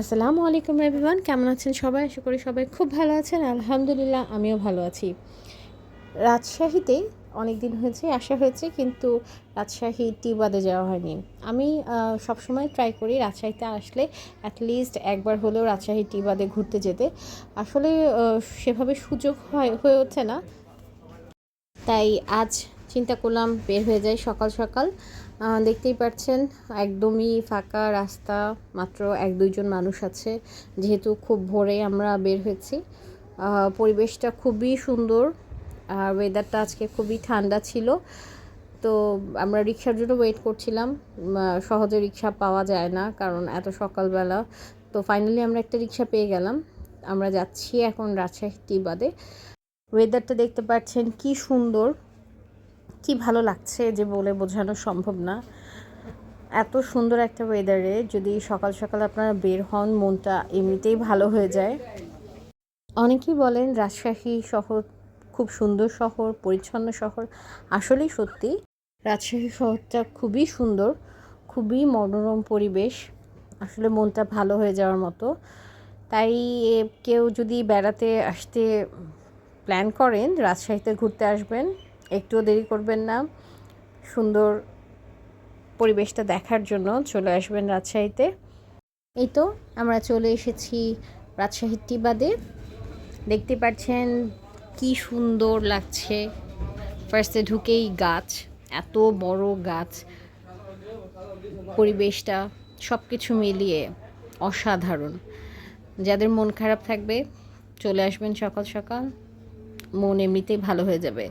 আসসালামু আলাইকুম এভরিওয়ান, কেমন আছেন সবাই? আশা করি সবাই খুব ভালো আছেন। আলহামদুলিল্লাহ, আমিও ভালো আছি। রাজশাহীতে অনেক দিন হয়েছে, আসা হয়েছে, কিন্তু রাজশাহী টি বাদে যাওয়া হয়নি। আমি সবসময় ট্রাই করি রাজশাহীতে আসলে অ্যাটলিস্ট একবার হলেও রাজশাহী টি বাদে ঘুরতে যেতে। আসলে সেভাবে সুযোগ হয়, হয়ে ওঠে না। তাই আজ চিন্তা করলাম বের হয়ে যাই সকাল সকাল। দেখতেই পাচ্ছেন একদমই ফাঁকা রাস্তা, মাত্র এক দুইজন মানুষ আছে, যেহেতু খুব ভোরে আমরা বের হয়েছি। পরিবেশটা খুবই সুন্দর, আর ওয়েদারটা আজকে খুবই ঠান্ডা ছিল। তো আমরা রিক্সার জন্য ওয়েট করছিলাম সহজে রিক্সা পাওয়া যায় না, কারণ এত সকালবেলা। তো ফাইনালি আমরা একটা রিক্সা পেয়ে গেলাম। আমরা যাচ্ছি এখন রাজশাহী টি বাদে। ওয়েদারটা দেখতে পাচ্ছেন কি সুন্দর কি ভালো লাগছে যে বলে বোঝানো সম্ভব না? এত সুন্দর একটা ওয়েদারে যদি সকাল সকাল আপনারা বের হন, মনটা এমনিতেই ভালো হয়ে যায়। অনেকেই বলেন রাজশাহী শহর খুব সুন্দর শহর, পরিচ্ছন্ন শহর। আসলেই সত্যি, রাজশাহী শহরটা খুবই সুন্দর, খুবই মনোরম পরিবেশ। আসলে মনটা ভালো হয়ে যাওয়ার মতো। তাই কেউ যদি বেড়াতে আসতে প্ল্যান করেন, রাজশাহীতে ঘুরতে আসবেন একটুও দেরি করবেন না। সুন্দর পরিবেশটা দেখার জন্য চলে আসবেন রাজশাহীতে। এই তো আমরা চলে এসেছি রাজশাহীর টিবাদে। দেখতে পাচ্ছেন কি সুন্দর লাগছে। ফার্স্টে ঢুকেই গাছ, এত বড় গাছ। পরিবেশটা সব কিছু মিলিয়ে অসাধারণ। যাদের মন খারাপ থাকবে, চলে আসবেন সকাল সকাল। মন এমনিতেই ভালো হয়ে যাবে।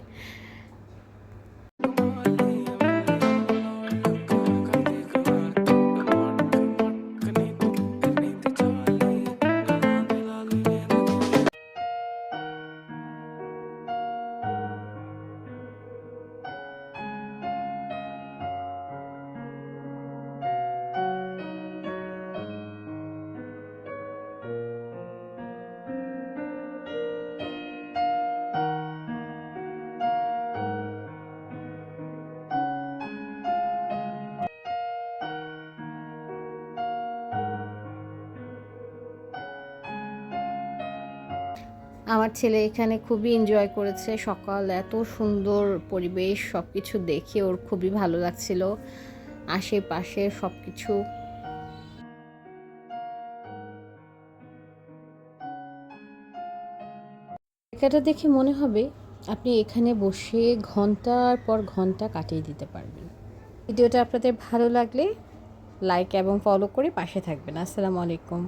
আমার ছেলে এখানে খুবই এনজয় করেছে সকাল, এত সুন্দর পরিবেশ সব কিছু দেখে ওর খুবই ভালো লাগছিল। আশেপাশে সব কিছু জায়গাটা দেখে মনে হবে আপনি এখানে বসে ঘণ্টার পর ঘণ্টা কাটিয়ে দিতে পারবেন। ভিডিওটা আপনাদের ভালো লাগলে লাইক এবং ফলো করে পাশে থাকবেন। আসসালামু আলাইকুম।